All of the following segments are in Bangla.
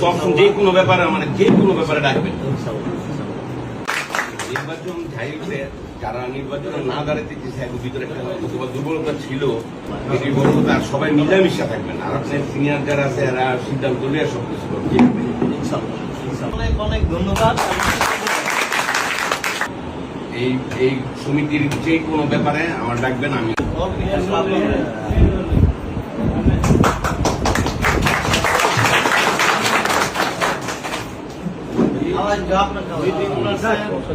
সব যে কোনো ব্যাপারে মানে যে কোনো ব্যাপারে ডাকবেন নির্বাচন ঝাইতে যারা নির্বাচনে না দাঁড়াতে চেয়েছে ভিতরে একটা অথবা দুর্বলতা ছিল দুর্বলতা সবাই মিলামিশা থাকবেন আর আপনার সিনিয়র যারা আছে, এরা সিদ্ধান্ত নিয়ে সব কিছু করবে। অনেক অনেক ধন্যবাদ এই এই সমিতির যে কোনো ব্যাপারে আমার ডাকবেন, আমি আওয়াজ দাও আপনার খাওয়া।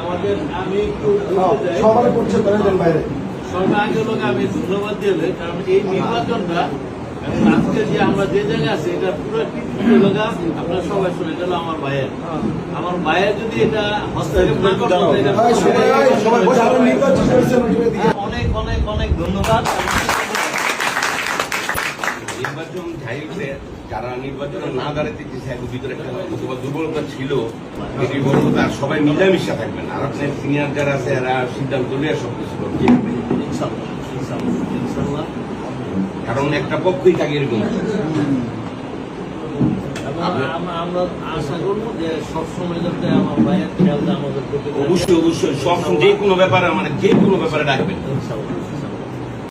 আমাদের আমি একটু সবাই করছে করে দেন বাইরে। লোক আমি ধন্যবাদ দিলে কারণ এই নির্বাচনটা আজকে যে আমরা যে জায়গায় আছি এটা পুরো পৃথিবীর আপনারা সবাই শুনে গেল আমার ভাইয়ের। আমার ভাইয়ের যদি এটা হস্তক্ষেপ না করতো দিয়ে। অনেক অনেক অনেক ধন্যবাদ। নির্বাচন যারা নির্বাচনে না দাঁড়াতে চেয়েছে এখন ভিতরে একটা অথবা দুর্বলতা ছিল এই দুর্বলতা সবাই মিলামিশা থাকবেন আর আপনার সিনিয়র যারা আছে এরা সিদ্ধান্ত নিয়ে সব কিছু ইনশাআল্লাহ কারণ একটা পক্ষই থাকে এরকম। আমরা আশা করব যে সবসময় যাতে আমার ভাইয়ের খেয়ালটা আমাদের অবশ্যই অবশ্যই। সব যে কোনো ব্যাপারে মানে যে কোনো ব্যাপারে ডাকবেন।